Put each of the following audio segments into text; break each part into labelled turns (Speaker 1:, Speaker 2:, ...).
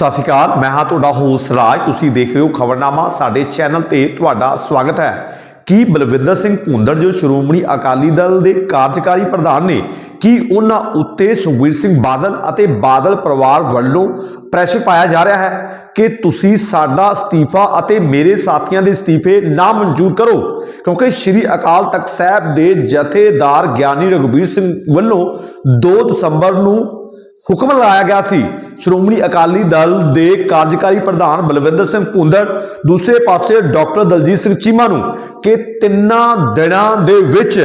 Speaker 1: ਸਤਿ ਸ਼੍ਰੀ ਅਕਾਲ, ਮੈਂ ਹਾਂ ਤੁਹਾਡਾ ਹੋਸਟ ਰਾਜ। ਤੁਸੀਂ ਦੇਖ ਰਹੇ ਹੋ ਖਬਰਨਾਮਾ, ਸਾਡੇ ਚੈਨਲ ਤੇ ਤੁਹਾਡਾ ਸਵਾਗਤ ਹੈ। ਕੀ ਬਲਵਿੰਦਰ ਸਿੰਘ ਭੁੰਦੜ, ਜੋ ਸ਼੍ਰੋਮਣੀ ਅਕਾਲੀ ਦਲ ਦੇ ਕਾਰਜਕਾਰੀ ਪ੍ਰਧਾਨ ਨੇ, ਕੀ ਉਹਨਾਂ ਉੱਤੇ ਸੁਖਬੀਰ ਸਿੰਘ ਬਾਦਲ ਅਤੇ ਬਾਦਲ ਪਰਿਵਾਰ ਵੱਲੋਂ ਪ੍ਰੈਸ਼ਰ ਪਾਇਆ ਜਾ ਰਿਹਾ ਹੈ ਕਿ ਤੁਸੀਂ ਸਾਡਾ ਅਸਤੀਫਾ ਅਤੇ ਮੇਰੇ ਸਾਥੀਆਂ ਦੇ ਅਸਤੀਫੇ ਨਾ ਮਨਜ਼ੂਰ ਕਰੋ? ਕਿਉਂਕਿ ਸ੍ਰੀ ਅਕਾਲ ਤਖਤ ਸਾਹਿਬ ਦੇ ਜਥੇਦਾਰ ਗਿਆਨੀ ਰਘਬੀਰ ਸਿੰਘ ਵੱਲੋਂ 2 ਦਸੰਬਰ ਨੂੰ ਹੁਕਮ ਲਾਇਆ ਗਿਆ ਸੀ। ਸ਼੍ਰੋਮਣੀ ਅਕਾਲੀ ਦਲ ਦੇ ਕਾਰਜਕਾਰੀ ਪ੍ਰਧਾਨ ਬਲਵਿੰਦਰ ਸਿੰਘ ਭੁੰਦੜ, ਦੂਸਰੇ ਪਾਸੇ ਡਾਕਟਰ ਦਲਜੀਤ ਸਿੰਘ ਚੀਮਾ ਨੂੰ ਕਿ ਤਿੰਨਾਂ ਦਿਨਾਂ ਦੇ ਵਿੱਚ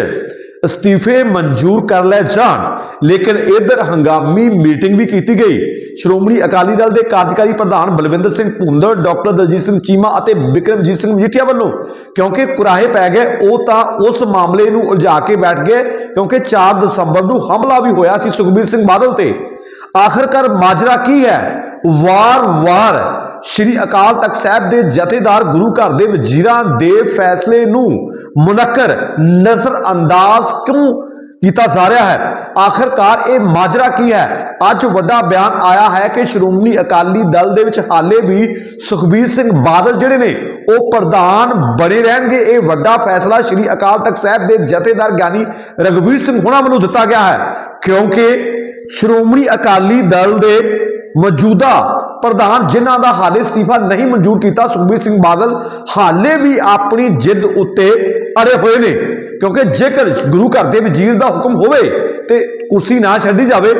Speaker 1: ਅਸਤੀਫੇ ਮਨਜ਼ੂਰ ਕਰ ਲਏ ਜਾਣ। ਲੇਕਿਨ ਇਧਰ ਹੰਗਾਮੀ ਮੀਟਿੰਗ ਵੀ ਕੀਤੀ ਗਈ। ਸ਼੍ਰੋਮਣੀ ਅਕਾਲੀ ਦਲ ਦੇ ਕਾਰਜਕਾਰੀ ਪ੍ਰਧਾਨ ਬਲਵਿੰਦਰ ਸਿੰਘ ਭੁੰਦੜ, ਡਾਕਟਰ ਦਲਜੀਤ ਸਿੰਘ ਚੀਮਾ ਅਤੇ ਬਿਕਰਮਜੀਤ ਸਿੰਘ ਮਜੀਠੀਆ ਵੱਲੋਂ, ਕਿਉਂਕਿ ਕੁਰਾਹੇ ਪੈ ਗਏ, ਉਹ ਤਾਂ ਉਸ ਮਾਮਲੇ ਨੂੰ ਉਲਝਾ ਕੇ ਬੈਠ ਗਏ, ਕਿਉਂਕਿ 4 ਦਸੰਬਰ ਨੂੰ ਹਮਲਾ ਵੀ ਹੋਇਆ ਸੀ ਸੁਖਬੀਰ ਸਿੰਘ ਬਾਦਲ ਤੇ। ਆਖਰਕਾਰ ਮਾਜਰਾ ਕੀ ਹੈ? ਵਾਰ-ਵਾਰ ਸ਼੍ਰੀ ਅਕਾਲ ਤਖਤ ਸਾਹਿਬ ਦੇ ਜਥੇਦਾਰ ਗੁਰੂ ਘਰ ਦੇ ਵਜ਼ੀਰਾਂ ਦੇ ਫੈਸਲੇ ਨੂੰ ਮੁਨੱਕਰ ਨਜ਼ਰ ਅੰਦਾਜ਼ ਕਿਉਂ ਕੀਤਾ ਜਾ ਰਿਹਾ ਹੈ? ਆਖਰਕਾਰ ਇਹ ਮਾਜਰਾ ਕੀ ਹੈ? ਅੱਜ ਵੱਡਾ ਬਿਆਨ ਆਇਆ ਹੈ ਕਿ ਸ਼੍ਰੋਮਣੀ ਅਕਾਲੀ ਦਲ ਦੇ ਵਿੱਚ ਹਾਲੇ ਵੀ ਸੁਖਬੀਰ ਸਿੰਘ ਬਾਦਲ ਜਿਹੜੇ ਨੇ, ਉਹ ਪ੍ਰਧਾਨ ਬਣੇ ਰਹਿਣਗੇ। ਇਹ ਵੱਡਾ ਫੈਸਲਾ ਸ਼੍ਰੀ ਅਕਾਲ ਤਖਤ ਸਾਹਿਬ ਦੇ ਜਥੇਦਾਰ ਗਿਆਨੀ ਰਘਵੀਰ ਸਿੰਘ ਹੁਣਾਂ ਵੱਲੋਂ ਦਿੱਤਾ ਗਿਆ ਹੈ। ਕਿਉਂਕਿ ਸ਼੍ਰੋਮਣੀ ਅਕਾਲੀ ਦਲ ਦੇ ਮੌਜੂਦਾ ਪ੍ਰਧਾਨ ਜਿਨ੍ਹਾਂ ਦਾ ਹਾਲੇ ਅਸਤੀਫਾ ਨਹੀਂ ਮਨਜ਼ੂਰ ਕੀਤਾ, ਸੁਖਬੀਰ ਸਿੰਘ ਬਾਦਲ ਹਾਲੇ ਵੀ ਆਪਣੀ ਜਿੱਦ ਉੱਤੇ ਅੜੇ ਹੋਏ ਨੇ। ਕਿਉਂਕਿ ਜੇਕਰ ਗੁਰੂ ਘਰ ਦੇ ਵਜ਼ੀਰ ਦਾ ਹੁਕਮ ਹੋਵੇ ਤੇ ਕੁਰਸੀ ਨਾ ਛੱਡੀ ਜਾਵੇ,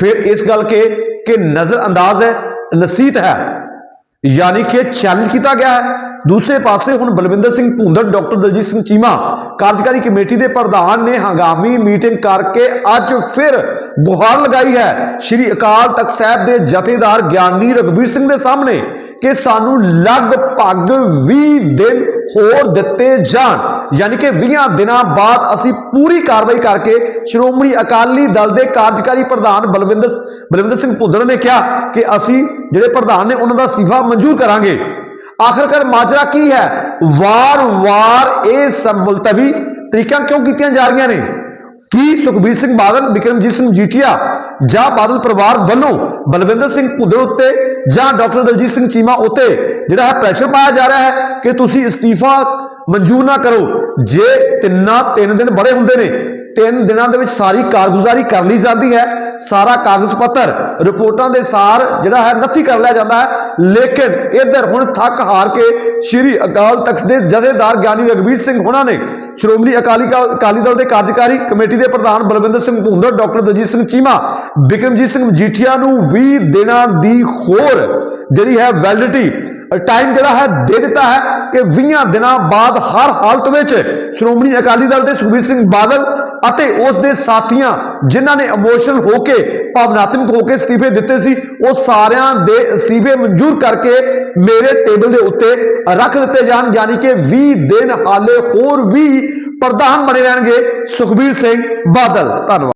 Speaker 1: ਫਿਰ ਇਸ ਗੱਲ ਕੇ, ਕਿ ਨਜ਼ਰ ਅੰਦਾਜ਼ ਹੈ, ਨਸੀਹਤ ਹੈ। ਯਾਨੀ ਕਿ ਚੈਲੰਜ ਕੀਤਾ ਗਿਆ ਹੈ। ਦੂਸਰੇ ਪਾਸੇ ਹੁਣ ਬਲਵਿੰਦਰ ਸਿੰਘ ਭੁੰਦੜ, ਡਾਕਟਰ ਦਲਜੀਤ ਸਿੰਘ ਚੀਮਾ, ਕਾਰਜਕਾਰੀ ਕਮੇਟੀ ਦੇ ਪ੍ਰਧਾਨ ਨੇ ਹੰਗਾਮੀ ਮੀਟਿੰਗ ਕਰਕੇ ਅੱਜ ਫਿਰ ਗੁਹਾਰ ਲਗਾਈ ਹੈ। ਸ਼੍ਰੀ ਅਕਾਲ ਤਖਤ ਸਾਹਿਬ ਦੇ ਜਥੇਦਾਰ ਗਿਆਨੀ ਰਘਬੀਰ ਸਿੰਘ ਦੇ ਸਾਹਮਣੇ ਕਿ ਸਾਨੂੰ ਲਗਭਗ 20 ਦਿਨ ਹੋਰ ਦਿੱਤੇ ਜਾਣ। ਯਾਨੀ ਕਿ 20 ਦਿਨਾਂ ਬਾਅਦ ਅਸੀਂ ਪੂਰੀ ਕਾਰਵਾਈ ਕਰਕੇ ਸ਼੍ਰੋਮਣੀ ਅਕਾਲੀ ਦਲ ਦੇ ਕਾਰਜਕਾਰੀ ਪ੍ਰਧਾਨ ਬਲਵਿੰਦਰ ਬਲਵਿੰਦਰ ਸਿੰਘ ਭੁੰਦੜ ਨੇ ਕਿਹਾ ਕਿ ਅਸੀਂ ਜਿਹੜੇ ਪ੍ਰਧਾਨ ਨੇ ਉਹਨਾਂ ਦਾ ਅਸਤੀਫਾ ਮਨਜ਼ੂਰ ਕਰਾਂਗੇ। ਆਖਰਕਾਰ ਮਾਜਰਾ ਕੀ ਹੈ? ਵਾਰ-ਵਾਰ ਇਹ ਸਭ ਮੁਲਤਵੀ ਤਰੀਕਾਂ ਕਿਉਂ ਕੀਤੀਆਂ ਜਾ ਰਹੀਆਂ ਨੇ? ਕੀ ਸੁਖਬੀਰ ਸਿੰਘ ਬਾਦਲ ਬਿਕਰਮਜੀਤ ਸਿੰਘ ਜੀਠੀਆ ਜਾਂ ਬਾਦਲ ਪਰਿਵਾਰ ਵੱਲੋਂ ਬਲਵਿੰਦਰ ਸਿੰਘ ਭੁੰਦੜ ਉੱਤੇ ਜਾਂ ਡਾਕਟਰ ਦਲਜੀਤ ਸਿੰਘ ਚੀਮਾ ਉੱਤੇ ਜਿਹੜਾ ਹੈ ਪ੍ਰੈਸ਼ਰ ਪਾਇਆ ਜਾ ਰਿਹਾ ਹੈ ਕਿ ਤੁਸੀਂ ਅਸਤੀਫਾ ਮਨਜ਼ੂਰ ਨਾ ਕਰੋ? ਜੇ ਤਿੰਨਾਂ ਤਿੰਨ ਦਿਨ ਬੜੇ ਹੁੰਦੇ ਨੇ ਤਿੰਨ ਦਿਨਾਂ ਦੇ ਵਿੱਚ ਸਾਰੀ ਕਾਰਗੁਜ਼ਾਰੀ ਕਰ ਲਈ ਜਾਂਦੀ ਹੈ। ਸਾਰਾ ਕਾਗਜ਼ ਪੱਤਰ, ਰਿਪੋਰਟਾਂ ਦੇ ਸਾਰ ਜਿਹੜਾ ਹੈ ਨੱਥੀ ਕਰ ਲਿਆ ਜਾਂਦਾ ਹੈ। ਲੇਕਿਨ ਇਧਰ ਹੁਣ ਥੱਕ ਹਾਰ ਕੇ ਸ਼੍ਰੀ ਅਕਾਲ ਤਖਤ ਦੇ ਜਥੇਦਾਰ ਗਿਆਨੀ ਰਗਵੀਰ ਸਿੰਘ ਹੁਣਾਂ ਨੇ ਸ਼੍ਰੋਮਣੀ ਅਕਾਲੀ ਕਾ- ਅਕਾਲੀ ਦਲ ਦੇ ਕਾਰਜਕਾਰੀ ਕਮੇਟੀ ਦੇ ਪ੍ਰਧਾਨ ਬਲਵਿੰਦਰ ਸਿੰਘ ਭੁੰਦੜ, ਡਾਕਟਰ ਦਲਜੀਤ ਸਿੰਘ ਚੀਮਾ, ਬਿਕਰਮਜੀਤ ਸਿੰਘ ਮਜੀਠੀਆ ਨੂੰ 20 ਦਿਨਾਂ ਦੀ ਹੋਰ ਜਿਹੜੀ ਹੈ ਵੈਲਿਡਿਟੀ ਟਾਈਮ ਜਿਹੜਾ ਹੈ ਦੇ ਦਿੱਤਾ ਹੈ ਕਿ 20 ਦਿਨਾਂ ਬਾਅਦ ਹਰ ਹਾਲਤ ਵਿੱਚ ਸ਼੍ਰੋਮਣੀ ਅਕਾਲੀ ਦਲ ਦੇ ਸੁਖਬੀਰ ਸਿੰਘ ਬਾਦਲ ਅਤੇ ਉਸ ਦੇ ਸਾਥੀਆਂ ਜਿਨ੍ਹਾਂ ਨੇ ਇਮੋਸ਼ਨਲ ਹੋ ਕੇ, ਭਾਵਨਾਤਮਕ ਹੋ ਕੇ ਅਸਤੀਫੇ ਦਿੱਤੇ ਸੀ, ਉਹ ਸਾਰਿਆਂ ਦੇ ਅਸਤੀਫੇ ਮਨਜ਼ੂਰ ਕਰਕੇ ਮੇਰੇ ਟੇਬਲ ਦੇ ਉੱਤੇ ਰੱਖ ਦਿੱਤੇ ਜਾਣ, ਯਾਨੀ ਕਿ 20 ਦਿਨ ਹਾਲੇ ਹੋਰ ਵੀ ਪ੍ਰਧਾਨ ਬਣੇ ਰਹਿਣਗੇ ਸੁਖਬੀਰ ਸਿੰਘ ਬਾਦਲ। ਧੰਨਵਾਦ।